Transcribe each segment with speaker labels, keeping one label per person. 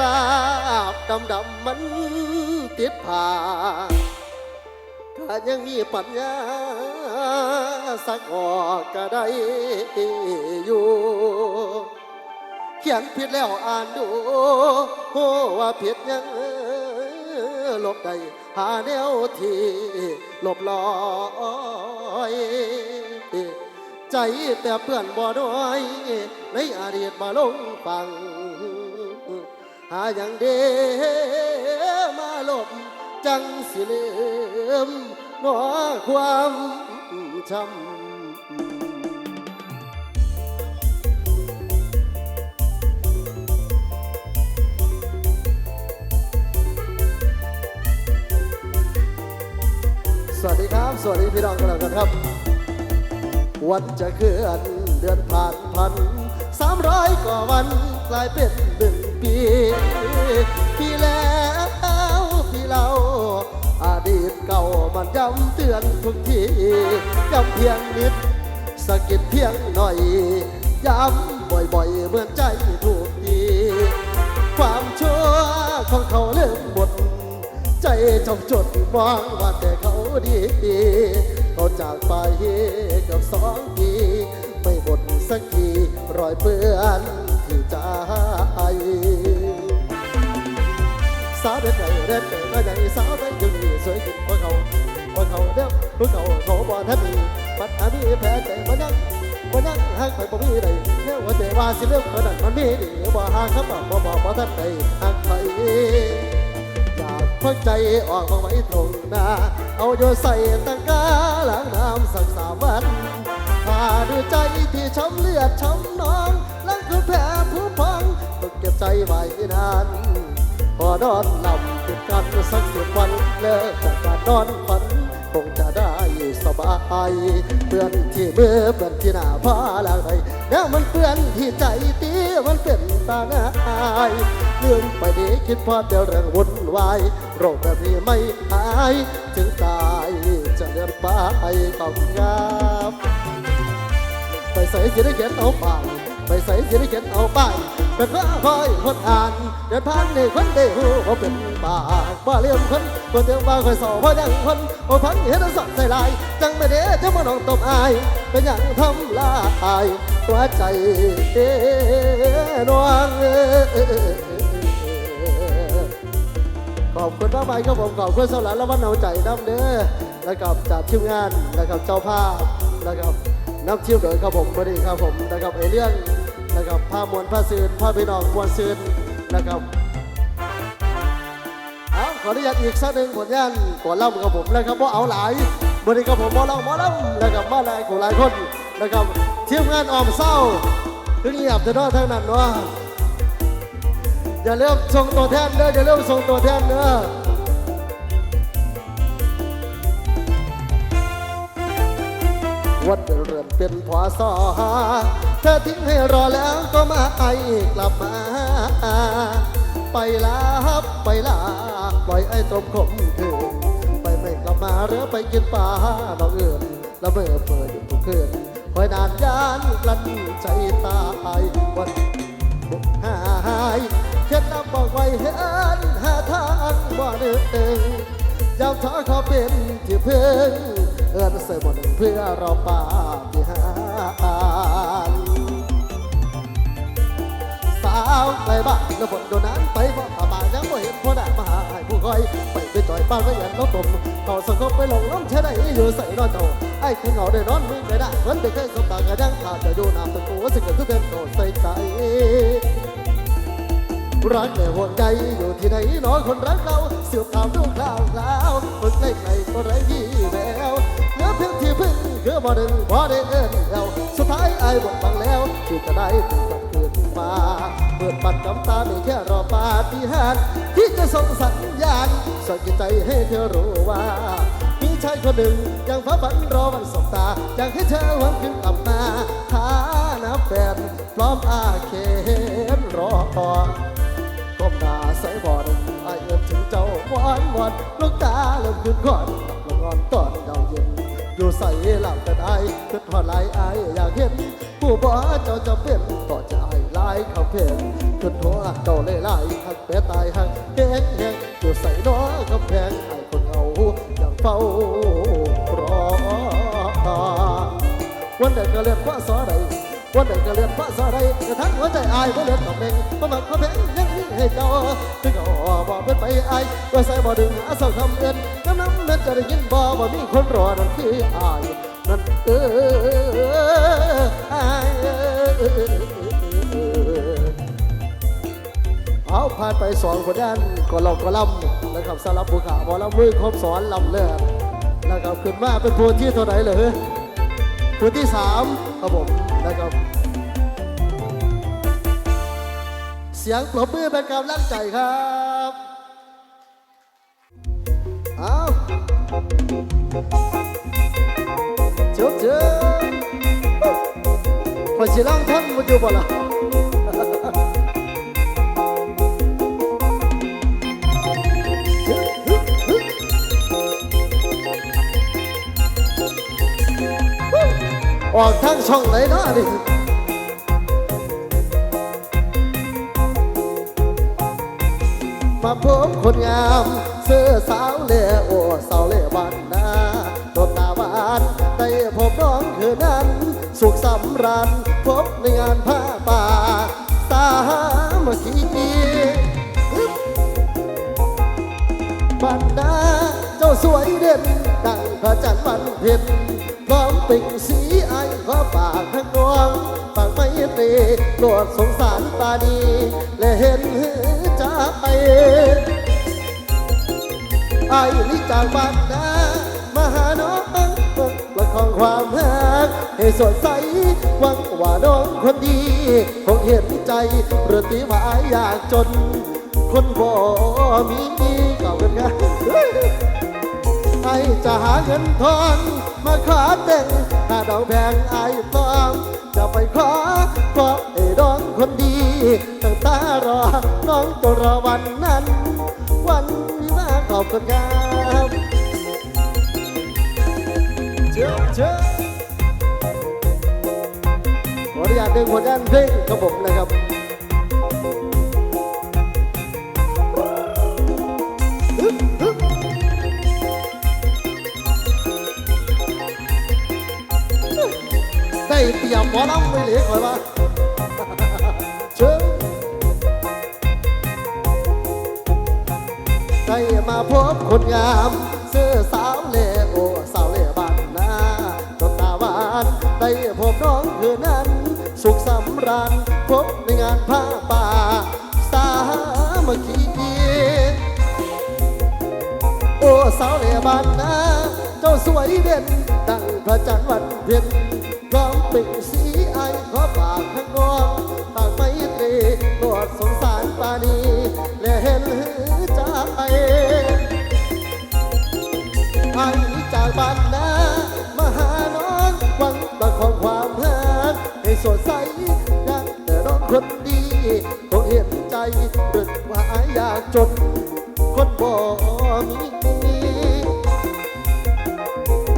Speaker 1: ลาบดำดำมันติดผ่าถ้ายังมีปัญญาสักออกก็ได้อยู่เขียนผิดแล้วอ่านดูโอ้ว่าผิดยังลบได้หาแนวที่ลบลอยใจแต่เพื่อนบ่น้อยในอดีตมาลงฟัง หาอย่างเดมาลบจังสิลืมหนอความช้ำสวัสดีครับ สวัสดีพี่น้องกันแล้วกันครับ วันจะเคลื่อนเดือนผ่านพันสามร้อยกว่าวันกลายเป็นหนึ่ง ปีปีแล้วปีเราอดีตเก่ามันย้ำเตือนทุกทีย้ำเพียงนิดสะกิดเพียงหน่อยย้ำบ่อยๆเหมือนใจถูกดีความชั่วของเขาเริ่มหมดใจจงจดมองว่าแต่เขาดีเขาจากไปกับสองปีไม่หมดสักทีรอยเปื้อน เด็ดใหญ่เด็ดเด็ดมาใหญ่สาวได้จึงสวยขึ้นกว่าเขากว่าเขาเด้อรู้เขาขาบ่ทันมีปัญหามีแผลใจมันยังมันยังหักไปบ่มีใดเนี่ยว่าแต่ว่าสิเรื่องมันนั้นมันมีดีบ่ห่างคำบบ่บอกบ่ทันใดหักไปอยากควักใจออกมาไว้ตรงหน้าเอาโยนใส่ตะกร้าล้างน้ำสักสามวันถ้าดูใจที่ช้ำเลือดช้ำนองแล้วคือแผลผู้พังต้องเก็บใจไว้นาน พอนอนหลับติดกันสักสิบวันเลิกจากการนอนฝัน คงจะได้สบายเปื้อนที่มือเปื้อนที่หน้าผ้าลางใดแล้วมันเปื้อนที่ใจตีมันเป็นตาหน้าอายลืมไปดีคิดพอแต่เรื่องวุ่นวายโรคแบบนี้ไม่หายถึงตายจะเดินไปต้องงับไปใส่สิได้เขียนเอาปายไปใส่สิได้เขียนเอาป้ายเป็นว่าคอยคนอ่าน ดินทางในคนได้หูว่าเป็นบาบ่เลี้ยงคนคนเดียวว่าคอยสอบว่ยังคนโอพันเห็นสักใส่ลาย จังไม่เด้จะมาน้องตบอาย เป็นอย่างทำลายตัวใจเอ้นวงขอบคุณมากไปครับผมขอบคุณสำหรับแล้ววันเอาใจน้ำเด้อแล้วกับจากทีมงานแล้วกับเจ้าภาพแล้วกับนักเที่ยวเดินครับผมวันนี้ครับผมนะครับเอเลี่ยนนะครับผ้ามวลผ้าซืนผ้าพี่น้องมวลซืน นะครับเอาขออนุญาตอีกสักหนึ่งผลงานก่อนล่ำกับผมนะครับว่าเอาหลายบริกับผมมอลำหมอลำนะครับมาหลายกูหลายคนนะครับทีมงานออมเศร้าถึงเงียบจะนอทั้งนั้นเนาะอย่าเริ่มส่งตัวแทนเด้ออย่าเริ่มส่งตัวแทนเด้อ วัดเรือนเป็นพอสอเธอทิ้งให้รอแล้วก็มาไอกลับมา ไปลาบไปลาปล่อยไอ้ตรมขมคืนไปไม่กลับมาหรือไปกินปลาดอกอื่นแล้วเมื่อเปิดอยู่ทุกคืนคอยนานยานกลั้นใจตายวันบุกหายเคล็ดลับบอกไว้เห็นหาทางบ่หนึ่งยามท้อขอเป็นที่พึ่ง เอื้อนใส่บนเพื่อเรอป่าที่หานสาวไกลบ้านแล้วฝนโดนนั้นไปเพราะขาบานยังไม่เห็นพ่อหน้ามาหาให้ผู้คอย ไปไปต่อยบ้านไว้ยันเขาตมเขาสงบไปหลงล้มใช่ไหนอยู่ใส่นอนโตไอ้คุณเหงาได้นอนมือไม่ได้เหมือนเด็กเคยสบตากันยังขาดจะอยู่น้ำตะกูสิเกิดทุกเดือนโดดใส่ใจรักแต่ห่วงใจอยู่ที่ไหนหนอคนรักเราเสือผ่าดูคราวคราวฝึกใกล้ใครก็ไร้ที่แวว คือบ่ดึงบ่ได้เอิ้นแล้วสุดท้ายไอ้บอกฟังแล้วที่จะได้ถึงกับคืนมาเปิดปัดกำตาไม่แค่รอปาฏิหาริย์ที่จะส่งสัญญาณสอนจิตใจให้เธอรู้ว่ามีชายคนหนึ่งยังฟ้าฝันรอวันสบตาอยากให้เธอหวนขึ้นกลับมาหานะแฟนพร้อมอาเคนรอก้มหน้าใส่บอดไอายเอินถึงเจ้าวอนวอนลูกตาเริ่มขึ้นก่อนลงงอนตอนเดาเย็น อยู่ใส่หลับกันไอายขึ้นหอดไหลไอายอยากเห็น ผู้บ่เจ้าจะเป็นต่อใจหลายคำเพลงขึ้นหัวเจ้าเล่หลายหักแปรตายหักแห้งแห้งอยู่ใส่น้อคำแพงไอ้คนเอาอย่างเฝ้ารอวันใดก็เรียนว่าสอใดวันใดก็เรียนว่าสอใดกระทั่งหัวใจอายบ่เรียนกับเองบ่มักบ่แพงยังมีให้เจ้าถึงเอาบ่เป็นไปอายว่าใส่บ่ดึงหาเศร้าคำเอิ้น นั้นจะได้ยินบ่บ่ามีคนรอนั่นคืออายนั่นเอออายเอาผ่านไปสองคนด้านก็ลองก็ล่ำนะครับสำหรับผู้ขาบ่ละมือครบสอนลำเลิศนะครับขึ้นมาเป็นผู้ที่เท่าไหร่เลยตัวที่สามครับผมนะครับ เสียงปรบมือเป็นกำลังใจครับ เอาเจ้าเจ้าพอสิลังท่านมาอยู่บ่ล่ะออกทางช่องไหนเนาะนี่มาพบคนงาม เสื้อสาวเล่โอสาวเล่บ้านนาโดตาหวานได้พบน้องคือนั้น สุขสำราญพบในงานผ้าป่าสามัคคีบ้านนาเจ้าสวยเด่น ดังพระจันทร์วันเพ็ญพร้อมปิ่งสีไอขอปากทั้งดวงปากไม่ตรีโปรดสงสารตาดี และเห็นใจไป อ้ลิจากบ้านนามาหาน้องประคองความรักให้สดใสหวังว่าน้องคนดีคงเห็นใจเรือตีว่าอยากจน คนบ่มีเก็เป็นไงไอจะหาเงินทองมาขอแต่งถ้าดอกแพงไอฟอง จะไปขอขอไอ้น้องคนดีตั้งตารอน้องตัวรอวันนั้น วันวิวาขอบคุณครับเจ้าเจ้าขออนุญาตดึงหัวด้านเพลงครับผมนะครับ หมอลำไว้เหลือคอยว่าเชิญได้มาพบคนงามเสื้อสาวเล่โอสาวเล่บ้านนาตนตาหวานได้พบน้องคืนนั้น สุขสำราญพบในงานผ้าป่า สามัคคีโอ้สาวเล่บ้านนาเจ้าสวยเด่นดังพระจันทร์วันเพ็ญ สงสารปานีและเห็นใจไอ้จากบ้านนามาหาน้องหวังประคองความรักให้สดใสดังแต่น้องคนดีคงเห็นใจเรื่อว่าอยากจน คนบ่มี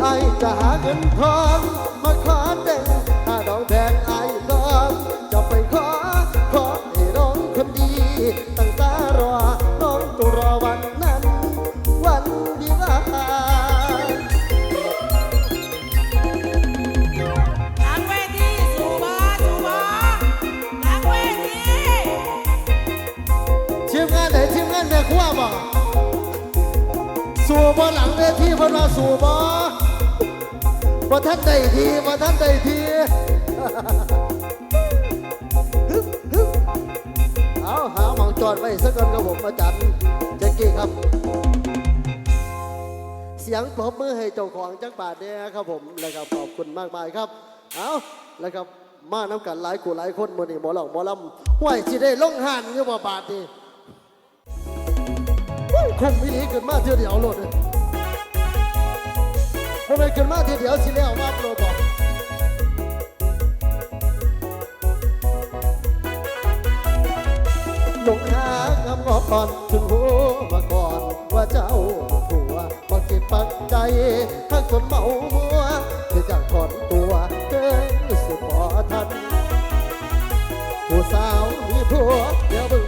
Speaker 1: ไอจะหาเงินทอง
Speaker 2: สู่บ่หลังเวที
Speaker 1: พนว่าสู่บ่บ่ท่านใดทีบ่ท่านใดทีเอาหาหมองจอดไว้สักก่อนครับผมอาจารย์แจ็คกี้ครับ เสียงปรบมือให้เจ้าของจักบาทเนี่ยครับผมแล้วก็ขอบคุณมากมายครับ เอาแล้วก็มาน้ำกันหลายกูหลายคนมือนี่หมอหลอกหมอลำห้วยสิได้ล่องหันเงี้ยบ่บาทนี่คุ้มวิธีขึ้นมาเที่ยวเดียวโลดเลย บ่แม่นขึ้นมาทีเดียวสิแล้วว่าโลดบอกลงหากำงอก่อนถึงหัวมาก่อนว่าเจ้าผัวปักจิตปักใจทั้งคนเมามัวที่อยากถอนตัวเกินสุดพอทันผู้สาวมีผัวเดี๋ยวบิ่ง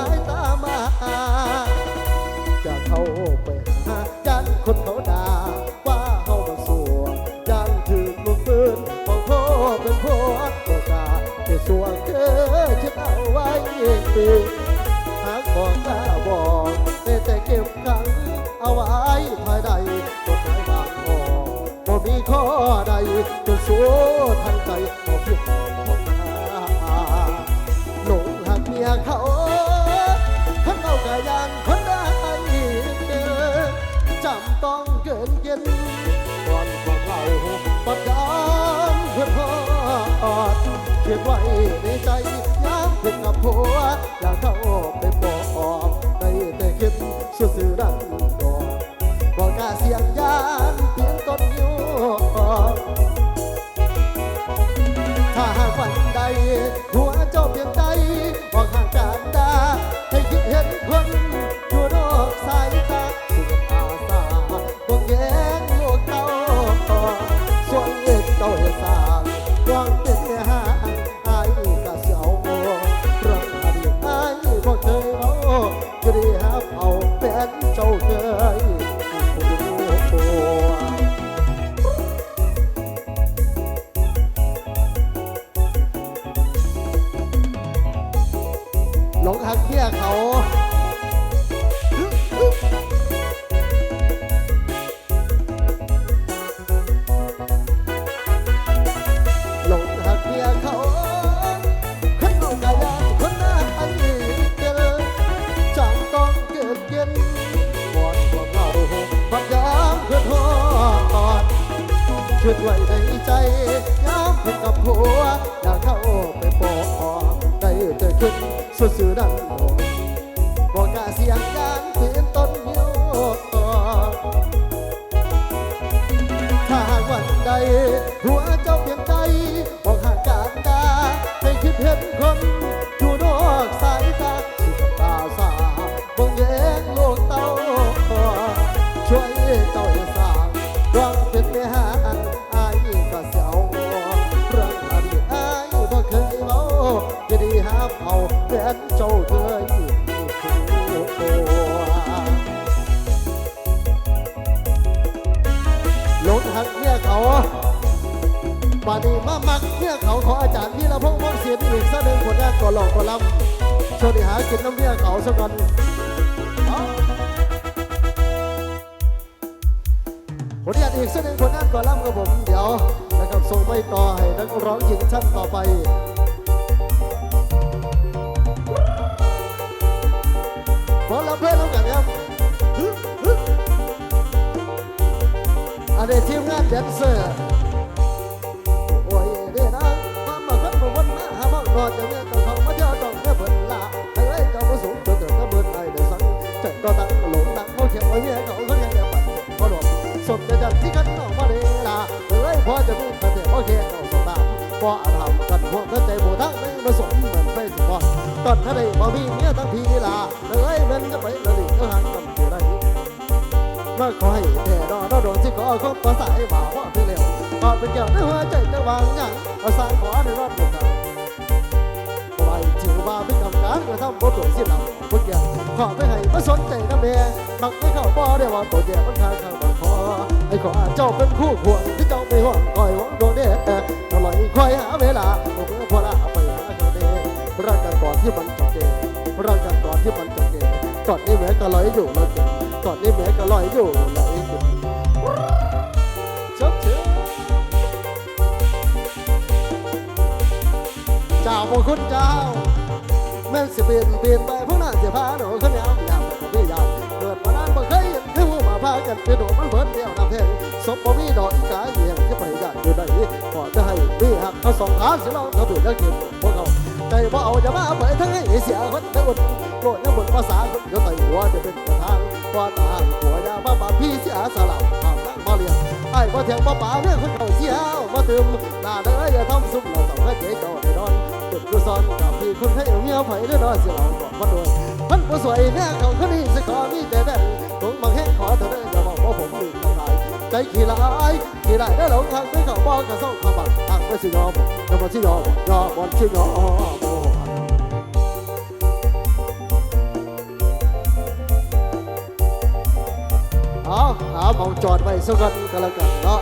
Speaker 1: ายตามา จะเข้าไปหายันคนเขาด่าว่าเฮาบ่สัวยันถึงลูกปืนของพ่อเป็นพ่อตัวกาที่สัวเกิดคิดเอาไว้หากบอกกาบอกแต่เก็บขังเอาไว้ภายในกฎหมายบางข้อบ่มีข้อใด ไว้ในใจย้ำถึงกับผัวอยากเข้าไป ดไว้ในใจยามเพื่อกับผัว บาดนี้มามักเมียเขาขออาจารย์พี่ละพงษ์มงเสียนอีกสักหนึ่งผลงานก่อหลอกก่อลำช่วยหากินน้ำเมียเขาสักกันเอาผลงานอีกสักหนึ่งผลงานก่อนล่ำกับผมเดี๋ยวนะครับส่งไปต่อให้นักร้องหญิงท่านต่อไปพอเราเพื่อนต้องกันครับอันนี้ทีมงานแดนเซอร์ เป็นเกี่ยวในหัวใจจะวางอย่างภาษาขอในรอดหมดกันไว้ถือว่าเป็นกำการกระทำบทตัวสิ้นหลังบทเกี่ยวขอไม่ให้มาสนใจนะเมียมักไม่เข้าบ่ได้ว่าตัวเกี่ยวมันคาข้างบังคอไอ้ขอเจ้าเป็นคู่ควรที่เจ้าไม่ห่วงคอยหวังโดนเด้อตลอดคอยหาเวลาเมื่อพอละไปหาเขาเด้รักกันก่อนที่มันจะเกรักกันก่อนที่มันจะเกก่อนนี้แม้ก็ลอยอยู่แล้วก่อนนี้แม้ก็ลอยอยู่ chào một khúc chào men sẽ biển biển bay phúc nạn sẽ phá nổ khấn nhau nhà mà có đi giàu vượt mà đang mà khấy nếu mà phá cần cái độ มันเบิดเดียวนำเพลงสมบ่มีดอกอีกาเหี่ยงที่ไปได้อยู่ได้ขอจะให้พี่หักเขาสองขาสิเราเขาดูได้กินพวกเขาใจบ่เอาจะมาไปทั้งให้เสียคนทั้งหมดโกรธยังหมดภาษาคนยวไต่หัวจะเป็นประธานว่าตาหัวยาบ้าบาพี่เสียสลับทางตั้งมาเรียนไอ้บ่เถียงบ่ป่าเรื่องคนเขาเสียวบ่ตื่มหน้าเด้ออย่าทำซุ่มเราต้องให้เจ๊เจ้าได้นอน จุดกูซ้อนกับพี่คุณให้เมียไผเด้อสิเราบอกว่าโดนมันบ่สวยแม่เขาคนนี้สิขอมีแต่แบ่งตรงบาแห่ขอเธอเด้ออย่าบอกว่าผมมีใจขี้ร้ายขี้ร้ายได้หลงทางไม่เขาบ้านกระซ่องขบังทางไม่สิยอมจะมาสิยอมยอมบอลสิยอมเอาหาหมองจอดไว้สักกันก็แล้วกันเนาะ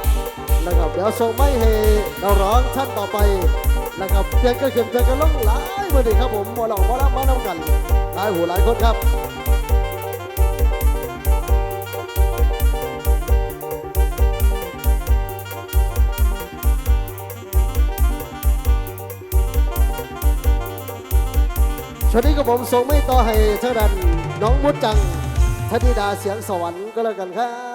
Speaker 1: แล้วครับเดี๋ยวส่งไม่ให้เราร้องท่านต่อไป แล้วครับเพียงก็เขียนเพียงก็ลงหลายมาดิครับผมมาลองมาล้วมาน้ำกันหลายหูหลายคนครับช่วงนี้ก็ผมส่งไม่ต่อให้เท่านั้นน้องมุดจังธนิดาเสียงสวรรค์ก็แล้วกันครับ